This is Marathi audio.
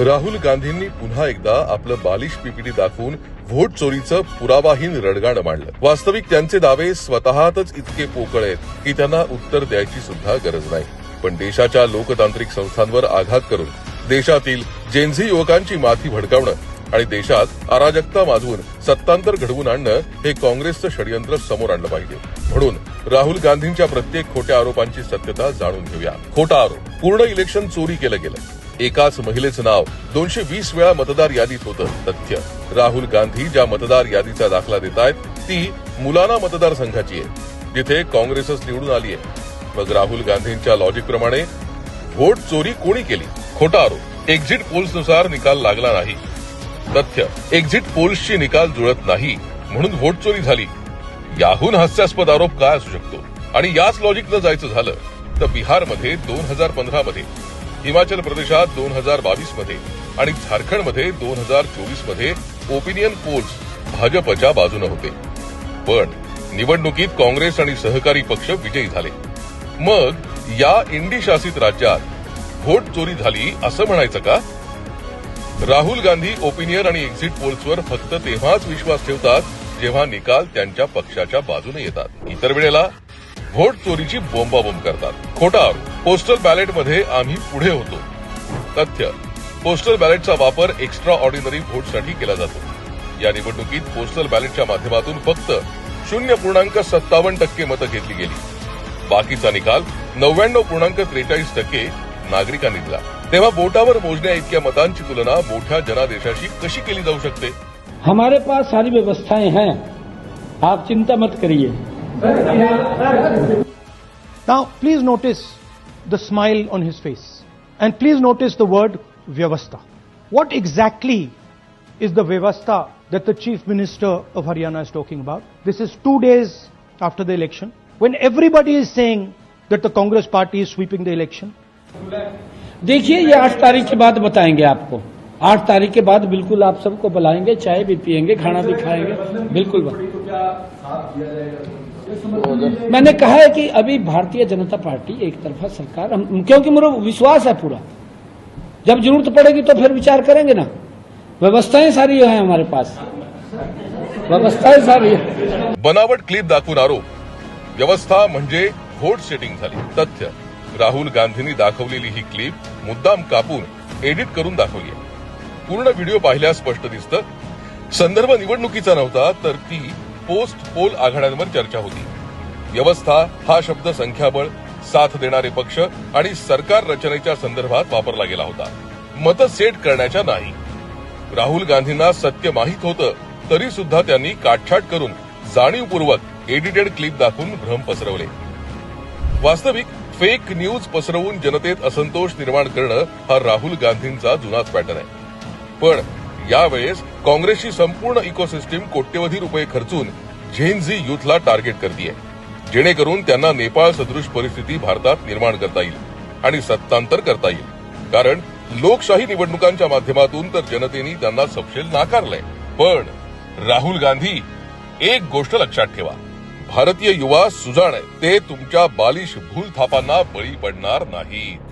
राहुल गांधींनी पुन्हा एकदा आपलं बालिश पीपीटी दाखवून व्होट चोरीचं पुरावाहीन रडगाणं मांडलं. वास्तविक त्यांचे दावे स्वतःतच इतके पोकळ आहेत की त्यांना उत्तर द्यायची सुद्धा गरज नाही. पण देशाच्या लोकतांत्रिक संस्थांवर आघात करून देशातील जेन्झी युवकांची माथी भडकावणं आणि देशात अराजकता माजवून सत्तांतर घडवून आणणं हे काँग्रेसचं षडयंत्र समोर आणलं पाहिजे. म्हणून राहुल गांधींच्या प्रत्येक खोट्या आरोपांची सत्यता जाणून घेऊया. खोटा आरोप. पूर्ण इलेक्शन चोरी केलं गेलं. एकाच महिलेचं नाव दोनशे वीस वेळा मतदार यादीत होतं तथ्य. राहुल गांधी ज्या मतदार यादीचा दाखला देत आहेत ती मुलाना मतदारसंघाची आहे जिथे काँग्रेसच निवडून आली आहे. मग राहुल गांधींच्या लॉजिक प्रमाणे व्होट चोरी कोणी केली? खोटा आरोप. एक्झिट पोल्सनुसार निकाल लागला नाही. तथ्य एक्झिट पोल्सची निकाल जुळत नाही म्हणून व्होट चोरी झाली. याहून हास्यास्पद आरोप काय असू शकतो? आणि याच लॉजिकनं जायचं झालं तर बिहारमध्ये दोन हजार पंधरा मध्ये हिमाचल प्रदेशात दोन हजार बावीसमध्ये आणि झारखंडमध्ये दोन हजार चोवीसमध्ये ओपिनियन पोल्स भाजपच्या बाजूने होते. पण निवडणुकीत काँग्रेस आणि सहकारी पक्ष विजयी झाले. मग या इंडी शासित राज्यात व्होट चोरी झाली असं म्हणायचं का? राहुल गांधी ओपिनियन आणि एक्झिट पोल्सवर फक्त तेव्हाच विश्वास ठेवतात जेव्हा निकाल त्यांच्या पक्षाच्या बाजूने येतात. इतर वेळेला व्होट चोरीची बोंबाबोंब करतात. खोटा आरोप पोस्टल बॅलेटमध्ये आम्ही पुढे होतो. तथ्य पोस्टल बॅलेटचा वापर एक्स्ट्रा ऑर्डिनरी व्होटसाठी केला जातो. या निवडणुकीत पोस्टल बॅलेटच्या माध्यमातून फक्त शून्य पूर्णांक सत्तावन्न टक्के मतं घेतली गेली. बाकीचा निकाल नव्याण्णव पूर्णांक त्रेचाळीस टक्के नागरिकांनी दिला. तेव्हा बोटावर मोजण्या इतक्या मतांची तुलना मोठ्या जनादेशाशी कशी केली जाऊ शकते? हमारे पास सारी व्यवस्थाएं हैं। आप चिंता मत करिए। Now, please notice the smile on his face. And please notice the word Vyavastha. What exactly is the Vyavastha that the Chief Minister of Haryana is talking about? This is two days after the election, when everybody is saying that the Congress party is sweeping the election. देखिए ये आठ तारीख के बाद बताएँगे आपको आठ तारीख के बाद बिल्कुल आप सबको बुलाएँगे चाय भी पियेंगे खाना भी खाएँगे बिल्कुल मैंने कहा है कि अभी भारतीय जनता पार्टी एक तरफा सरकार हम क्योंकि मेरा विश्वास है पूरा। जब जरूरत पड़ेगी तो फिर विचार करेंगे ना। व्यवस्थाएं सारी है हमारे पास। व्यवस्थाएं सारी। है बनावट क्लिप दाखवून आरोप। व्यवस्था म्हणजे व्होट सेटिंग झाली तथ्य। राहुल गांधींनी दाखवलेली ही क्लिप मुद्दाम कापून एडिट करून दाखवली आहे. पूर्ण व्हिडिओ पाहिल्यास स्पष्ट दिसतं. संदर्भ निवडणुकीचा नव्हता तर ती पोस्ट पोल आघाड्यांवर चर्चा होती. व्यवस्था हा शब्द संख्याबळ साथ देणारे पक्ष आणि सरकार रचनेच्या संदर्भात वापरला गेला होता. मतं सेट करण्याच्या नाही. राहुल गांधींना सत्य माहीत होतं तरी सुद्धा त्यांनी काटछाट करून जाणीवपूर्वक एडिटेड क्लिप दाखवून भ्रम पसरवले. वास्तविक फेक न्यूज पसरवून जनतेत असंतोष निर्माण करणं हा राहुल गांधींचा जुनाच पॅटर्न आहे. पण यावेळेस काँग्रेसची संपूर्ण इकोसिस्टीम कोट्यवधी रुपये खर्चून झेनझी युथला टार्गेट करतीये. जेणेकरून त्यांना नेपाळ सदृश परिस्थिती भारतात निर्माण करता येईल आणि सत्तांतर करता येईल. कारण लोकशाही निवडणुकांच्या माध्यमातून तर जनतेने त्यांना सपशेल नाकारलंय. पण राहुल गांधी एक गोष्ट लक्षात ठेवा. भारतीय युवा सुजाण आहे ते तुमच्या बालिश भूल थापांना बळी पडणार नाहीत.